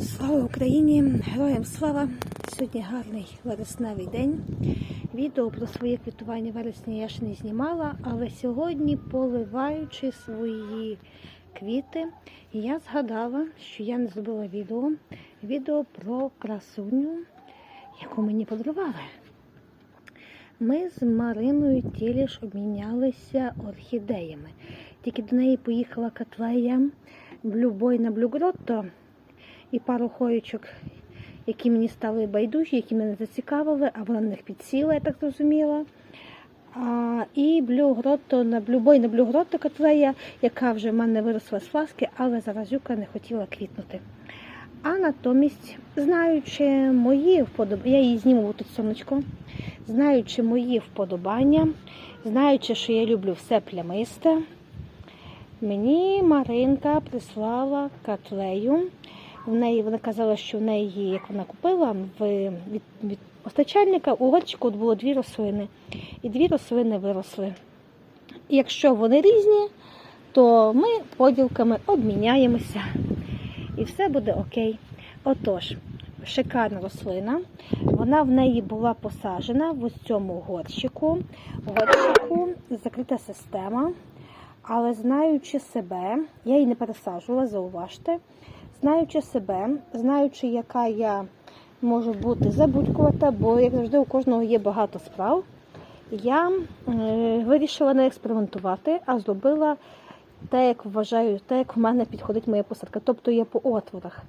Слава Україні! Героям слава! Сьогодні гарний вересневий день. Відео про своє квітування вересня я ж не знімала, але сьогодні, поливаючи свої квіти, я згадала, що я не зробила відео. Відео про красуню, яку мені подарували. Ми з Мариною тілі ж обмінялися орхідеями. Тільки до неї поїхала Катлея Блюбой на Блюгротто і пару хоєчок, які мені стали байдужі, які мене зацікавили, а вона на них підсіла, я так зрозуміла. А, і блюгротто на блюбой на блюгротто Катлея, яка вже в мене виросла з фласки, але заразюка не хотіла квітнути. А натомість, знаючи мої вподобання, я її зніму тут сонечко, знаючи мої вподобання, знаючи, що я люблю все плямисте, мені Маринка прислала котлею. В неї вона казала, що в неї, як вона купила, в, від, від постачальника у горчику було дві рослини. І дві рослини виросли. І якщо вони різні, то ми поділками обміняємося і все буде окей. Отож, шикарна рослина. Вона в неї була посаджена в цьому горщику. Горщику закрита система. Але знаючи себе, я її не пересаджувала, зауважте. Знаючи себе, знаючи, яка я можу бути забудькувата, бо, як завжди, у кожного є багато справ, я е, вирішила не експериментувати, а зробила те, як вважаю, те, як в мене підходить моя посадка. Тобто я по отворах.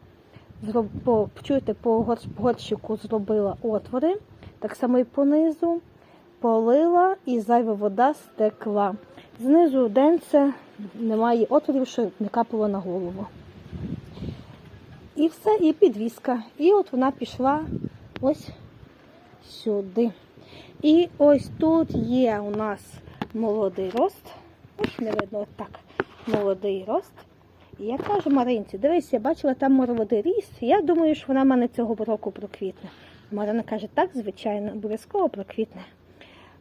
Зроб, по, чуєте, по горщику зробила отвори, так само і понизу, полила і зайва вода стекла. Знизу денце немає отворів, що не капало на голову. І все, і підвіска. І от вона пішла ось сюди. І ось тут є у нас молодий рост. Ось не видно отак. Молодий рост. І я кажу Маринці, дивись, я бачила там молодий ріст. Я думаю, що вона в мене цього року проквітне. Марина каже, так, звичайно, обов'язково проквітне.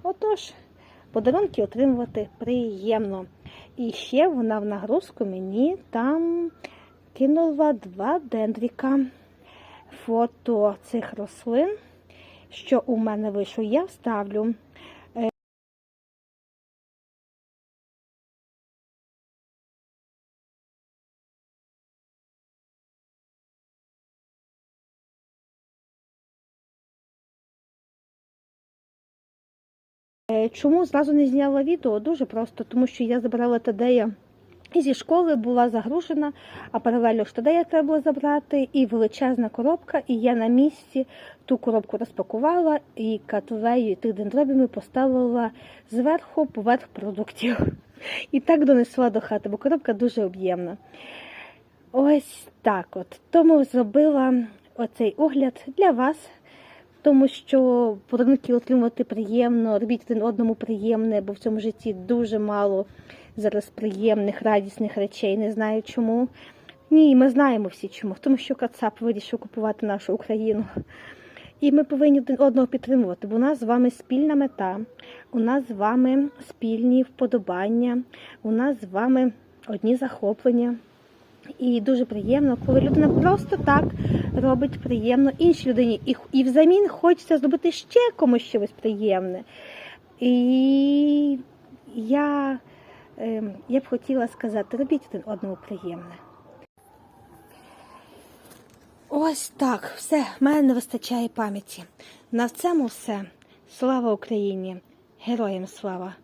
Отож, подарунки отримувати приємно. І ще вона в нагрузку мені там кинула два дендріка. Фото цих рослин, що у мене вийшло, я вставлю. Е, Чому зразу не зняла відео? Дуже просто, тому що я забрала Тадея зі школи, була загружена, а паралельно ж Тадея треба було забрати, і величезна коробка, і я на місці ту коробку розпакувала і катлею тих дендробів поставила зверху поверх продуктів. І так донесла до хати, бо коробка дуже об'ємна. Ось так от. Тому зробила оцей огляд для вас тому що подарунки отримувати приємно, робіть один одному приємне, бо в цьому житті дуже мало зараз приємних, радісних речей. Не знаю чому. Ні, ми знаємо всі чому, тому що Кацап вирішив купувати нашу Україну. І ми повинні один одного підтримувати, бо у нас з вами спільна мета, у нас з вами спільні вподобання, у нас з вами одні захоплення. І дуже приємно, коли людина просто так робить приємно іншій людині. І, і взамін хочеться зробити ще комусь щось приємне. І я б хотіла сказати, робіть один одному приємне. Ось так, все, в мене не вистачає пам'яті. На цьому все. Слава Україні! Героям слава!